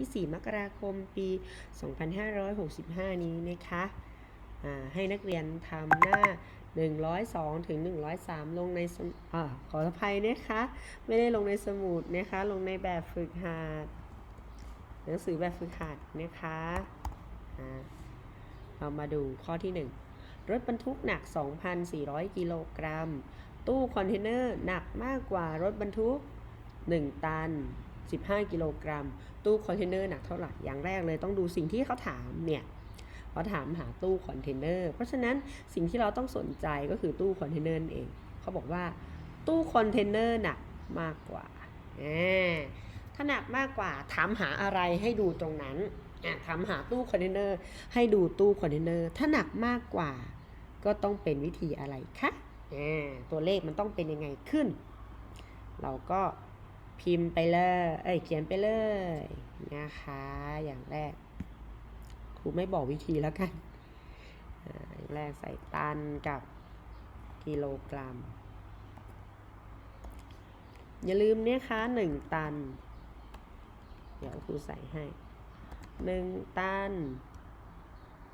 ที่4มกราคมปี 2565 นี้นะคะให้นักเรียนทำหน้า 102 ถึง 103 ลงในสมอขออภัยนะคะ ไม่ได้ลงในสมุดนะคะ ลงในแบบฝึกหัด หนังสือแบบฝึกหัดนะคะเรามาดูข้อที่ 1 รถบรรทุกหนัก 2,400 กิโลกรัม ตู้คอนเทนเนอร์หนักมากกว่ารถบรรทุก 1 ตัน 15 กิโลกรัม ตู้คอนเทนเนอร์หนักเท่าไหร่ อย่างแรกเลยต้องดูสิ่งที่เขาถามเนี่ยเขาถามหาตู้คอนเทนเนอร์ เพราะฉะนั้นสิ่งที่เราต้องสนใจก็คือตู้คอนเทนเนอร์เอง เขาบอกว่าตู้คอนเทนเนอร์หนักมากกว่าอ่าถ้าหนักมากกว่าถามหาอะไรให้ดูตรงนั้นถามหาตู้คอนเทนเนอร์ให้ดูตู้คอนเทนเนอร์ ถ้าหนักมากกว่าก็ต้องเป็นวิธีอะไรคะตัวเลขมันต้องเป็นยังไงขึ้น เราก็ พิมพ์ไปเลย เอ้ยเขียนไปเลยนะคะ อย่างแรก ครูไม่บอกวิธีแล้วกันอย่างแรกใส่ตันกับกิโลกรัม อย่าลืมเนี่ยคะหนึ่งตัน เดี๋ยวครูใส่ให้หนึ่งตัน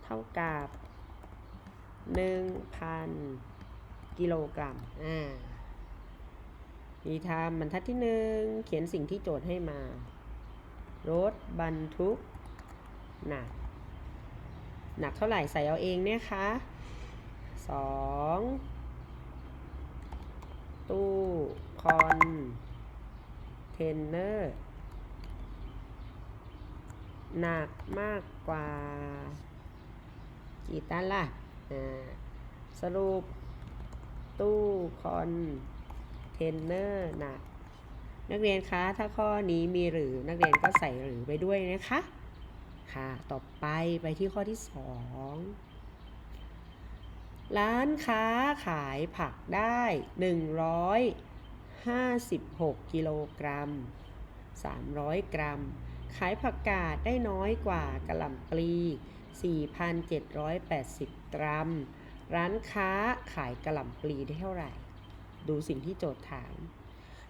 เท่ากับหนึ่งพันกิโลกรัม อ่า มีทำบรรทัดที่หนึ่งเขียนสิ่งที่โจทย์ให้มา รถบรรทุกหนักหนักเท่าไหร่ใส่เอาเองเนี่ยคะสองตู้คอนเทนเนอร์หนักมากกว่า กี่ตันล่ะอ่าสรุปตู้คอน ทนเนอร์หนักนักเรียนคะถ้าข้อนี้มีหรือนักเรียนก็ใส่หรือไปด้วยนะคะ ค่ะ ต่อไปไปที่ข้อที่2ร้านค้าขายผักได้ 156 กิโลกรัม 300 กรัม ขายผักกาดได้น้อยกว่ากะหล่ำปลี 4,780 กรัม ร้านค้าขายกะหล่ำปลีได้เท่าไหร่ ดูสิ่งที่โจทย์ถาม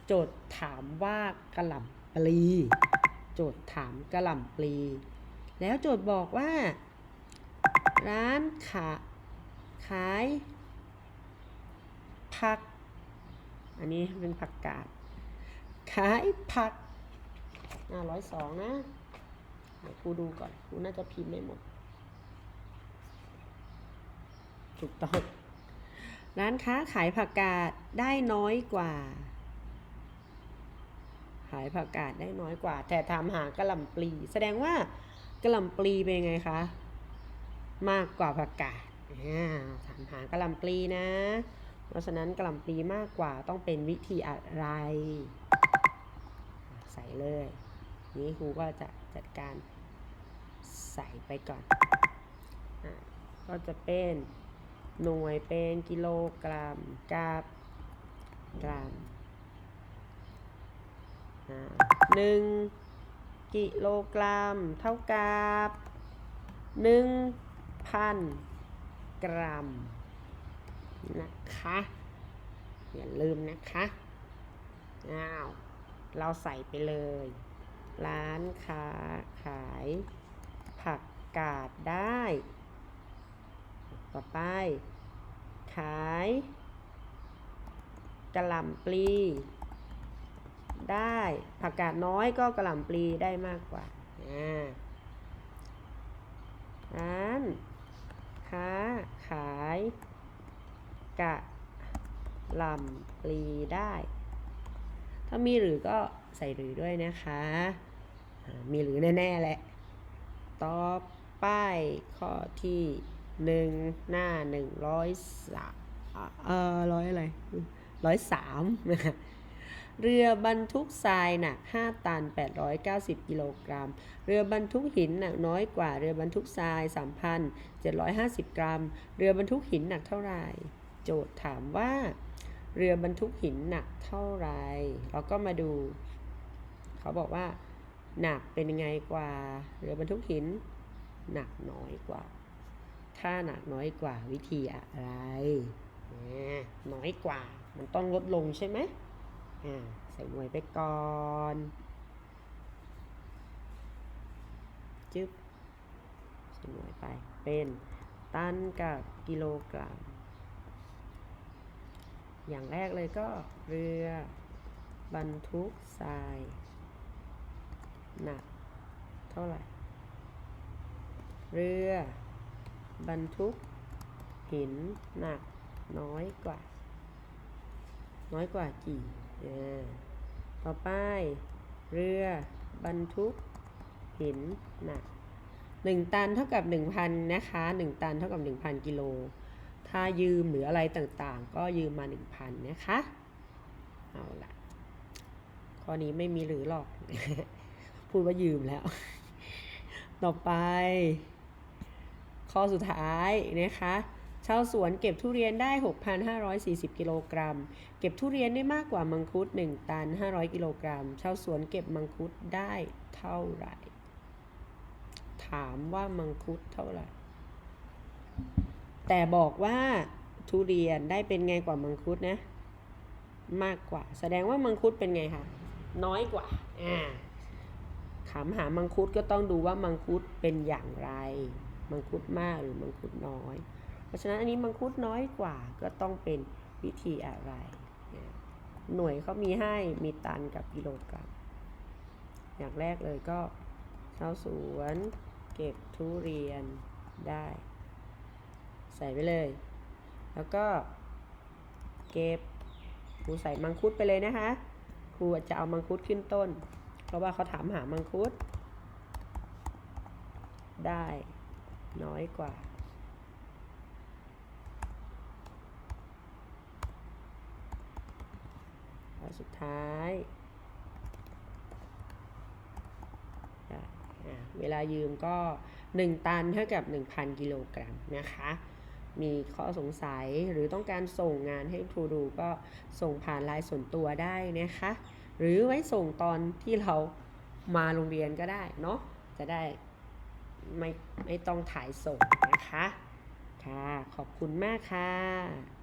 โจทย์ถามว่ากระหล่ำปลี โจทย์ถามกระหล่ำปลี แล้วโจทย์บอกว่า ร้านขาขาย ผัก อันนี้เป็นผักกาด ขายผักหน้าร้อยสองนะ เดี๋ยวครูดูก่อนครูน่าจะพิมพ์ไม่หมด ถูกต้อง ร้านค้าขายผักกาดได้น้อยกว่า ขายผักกาดได้น้อยกว่า แต่ถามหากระหล่ำปลี แสดงว่ากระหล่ำปลีเป็นไงคะ มากกว่าผักกาดถามหากระหล่ำปลีนะ เพราะฉะนั้นกระหล่ำปลีมากกว่าต้องเป็นวิธีอะไร ใส่เลย นี้ครูก็จะจัดการใส่ไปก่อนอก็จะเป็น หน่วยเป็นกิโลกรัมกับกรัมหนึ่งกิโลกรัมเท่ากับหนึ่งพันกรัมนะคะอย่าลืมนะคะอ้าวเราใส่ไปเลย ร้านค้าขายผักกาดได้ ต่อไป ขายกระหล่ำปลี ได้ผักกาดน้อยก็กระหล่ำปลีได้มากกว่าอ่าร้านค้าขายกระหล่ำปลีได้ ถ้ามีหรือก็ใส่หรือด้วยนะคะ มีหรือแน่ ๆ แหละ ต่อไปข้อที่ หนึ่งหน้าหนึ่งร้อยสามเอ่อร้อยอะไรร้อยสามนะคะเรือบรรทุกทรายหนัก 5 ตัน 890 กิโลกรัม เรือบรรทุกหินหนักน้อยกว่า เรือบรรทุกทราย 3,750 กรัม เรือบรรทุกหินหนักเท่าไหร่ โจทย์ถามว่า เรือบรรทุกหินหนักเท่าไหรเราก็มาดู เขาบอกว่า หนักเป็นยังไงกว่า เรือบรรทุกหิน หนักน้อยกว่า ถ้าหนักน้อยกว่าวิธีอะไรน้อยกว่า มันต้องลดลงใช่ไหมอ่าใส่หน่วยไปก่อนจึ๊บใส่หน่วยไป เป็นตันกับกิโลกรัม อย่างแรกเลยก็เรือบรรทุกทรายหนักเท่าไหร่ เรือ บรรทุกหินหนักน้อยกว่า น้อยกว่ากี่อ่าต่อไป เรือบรรทุกหินหนัก1ตันเท่ากับ1,000นะคะ1ตันเท่ากับ1,000กิโล ถ้ายืมหรืออะไรต่างๆ ก็ยืมมา1,000นะคะ เอาละข้อนี้ไม่มีหรือหรอก พูดว่ายืมแล้ว ต่อไป ข้อสุดท้ายนะคะชาวสวนเก็บทุเรียนได้ 6,540 กิโลกรัม เก็บทุเรียนได้มากกว่ามังคุด 1 ตัน 500 กิโลกรัม ชาวสวนเก็บมังคุดได้เท่าไหร่ ถามว่ามังคุดเท่าไหร่ แต่บอกว่าทุเรียนได้เป็นไงกว่ามังคุดนะ มากกว่า แสดงว่ามังคุดเป็นไงคะ น้อยกว่า อ่าถามหามังคุดก็ต้องดูว่ามังคุดเป็นอย่างไร มังคุดมากหรือมังคุดน้อย เพราะฉะนั้นอันนี้มังคุดน้อยกว่าก็ต้องเป็นวิธีอะไร หน่วยเขามีให้มีตันกับกิโลกรัม อย่างแรกเลยก็ชาวสวนเก็บทุเรียนได้ ใส่ไปเลย แล้วก็เก็บครูใส่มังคุดไปเลยนะคะ ครูจะเอามังคุดขึ้นต้น เพราะว่าเขาถามหามังคุดได้ น้อยกว่าแล้วสุดท้าย เวลายืมก็ 1 ตันเท่ากับ 1,000 กิโลกรัมนะคะ มีข้อสงสัยหรือต้องการส่งงานให้ครูดูก็ส่งผ่านไลน์ส่วนตัวได้นะคะ หรือไว้ส่งตอนที่เรามาโรงเรียนก็ได้เนาะจะได้ ไม่ไม่ต้องถ่ายส่งนะคะ ค่ะ ขอบคุณมากค่ะ